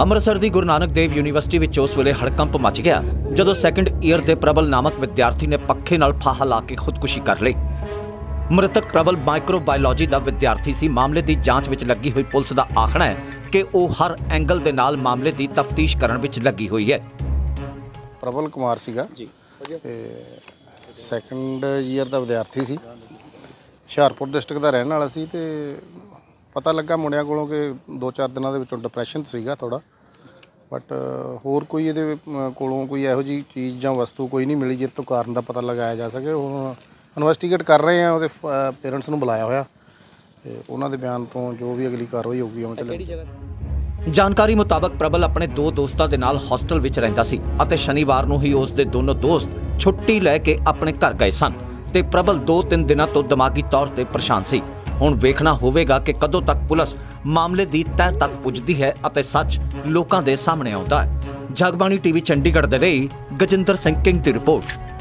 ਅੰਮ੍ਰਿਤਸਰ ਦੀ ਗੁਰੂ ਨਾਨਕ ਦੇਵ ਯੂਨੀਵਰਸਿਟੀ ਵਿੱਚ ਉਸ ਵੇਲੇ ਹੜਕੰਪ ਮਚ ਗਿਆ ਜਦੋਂ ਸੈਕੰਡ ਈਅਰ ਦੇ ਪ੍ਰਬਲ ਨਾਮਕ ਵਿਦਿਆਰਥੀ ਨੇ ਪੱਖੇ ਨਾਲ ਫਾਹਾ ਲਾ ਕੇ ਖੁਦਕੁਸ਼ੀ ਕਰ ਲਈ। ਮ੍ਰਿਤਕ ਪ੍ਰਬਲ ਮਾਈਕਰੋਬਾਇਓਲੋਜੀ ਦਾ ਵਿਦਿਆਰਥੀ ਸੀ। ਮਾਮਲੇ ਦੀ ਜਾਂਚ ਵਿੱਚ ਲੱਗੀ ਹੋਈ ਪੁਲਿਸ ਦਾ ਆਖਣਾ ਹੈ ਕਿ ਉਹ ਹਰ ਐਂਗਲ ਦੇ ਨਾਲ ਮਾਮਲੇ ਦੀ ਤਫਤੀਸ਼ ਕਰਨ ਵਿੱਚ ਲੱਗੀ ਹੋਈ ਹੈ। ਪ੍ਰਬਲ ਕੁਮਾਰ ਸੀਗਾ। ਜੀ। ਤੇ ਸੈਕੰਡ ਈਅਰ ਦਾ ਵਿਦਿਆਰਥੀ ਸੀ। ਹੁਸ਼ਿਆਰਪੁਰ ਡਿਸਟ੍ਰਿਕਟ ਦਾ ਰਹਿਣ ਵਾਲਾ ਸੀ ਤੇ ਪਤਾ ਲੱਗਾ ਮੁੰਡਿਆਂ ਕੋਲੋਂ ਕਿ 2-4 ਦਿਨਾਂ ਦੇ ਵਿੱਚੋਂ ਡਿਪਰੈਸ਼ਨ ਸੀਗਾ ਥੋੜਾ ਬਟ ਹੋਰ ਕੋਈ ਇਹਦੇ ਕੋਲੋਂ ਕੋਈ ਇਹੋ ਜੀ ਚੀਜ਼ ਜਾਂ ਵਸਤੂ ਕੋਈ ਨਹੀਂ ਮਿਲੀ ਜਿਸ ਤੋਂ ਕਾਰਨ ਦਾ ਪਤਾ ਲਗਾਇਆ ਜਾ ਸਕੇ। ਉਹ ਇਨਵੈਸਟੀਗੇਟ ਕਰ ਰਹੇ ਆ ਉਹਦੇ ਪੇਰੈਂਟਸ ਨੂੰ ਬੁਲਾਇਆ ਹੋਇਆ। ਤੇ ਉਹਨਾਂ ਦੇ ਬਿਆਨ ਤੋਂ ਜੋ ਵੀ ਅਗਲੀ ਕਾਰਵਾਈ ਹੋਊਗੀ ਉਹ ਚੱਲੇ ਜਾਣਕਾਰੀ ਮੁਤਾਬਕ ਪ੍ਰਬਲ ਆਪਣੇ ਦੋ ਦੋਸਤਾਂ ਦੇ ਨਾਲ ਹੌਸਟਲ ਵਿੱਚ ਰਹਿੰਦਾ ਸੀ ਅਤੇ ਸ਼ਨੀਵਾਰ ਨੂੰ ਹੀ ਉਸ ਦੇ ਦੋਨੋਂ ਦੋਸਤ ਛੁੱਟੀ ਲੈ ਕੇ ਆਪਣੇ ਘਰ ਗਏ ਸਨ ਤੇ ਪ੍ਰਬਲ 2-3 ਦਿਨਾਂ ਤੋਂ ਦਿਮਾਗੀ ਤੌਰ ਤੇ ਪਰੇਸ਼ਾਨ ਸੀ। ਹੁਣ ਵੇਖਣਾ ਹੋਵੇਗਾ ਕਿ ਕਦੋਂ ਤੱਕ ਪੁਲਿਸ ਮਾਮਲੇ ਦੀ ਤਹਿ ਤੱਕ ਪੁੱਜਦੀ ਹੈ ਅਤੇ ਸੱਚ ਲੋਕਾਂ ਦੇ ਸਾਹਮਣੇ ਆਉਂਦਾ ਹੈ। ਜਗਬਾਣੀ ਟੀਵੀ ਚੰਡੀਗੜ੍ਹ ਦੇ ਲਈ ਗਜਿੰਦਰ ਸਿੰਘ ਕਿੰਗ ਦੀ ਰਿਪੋਰਟ।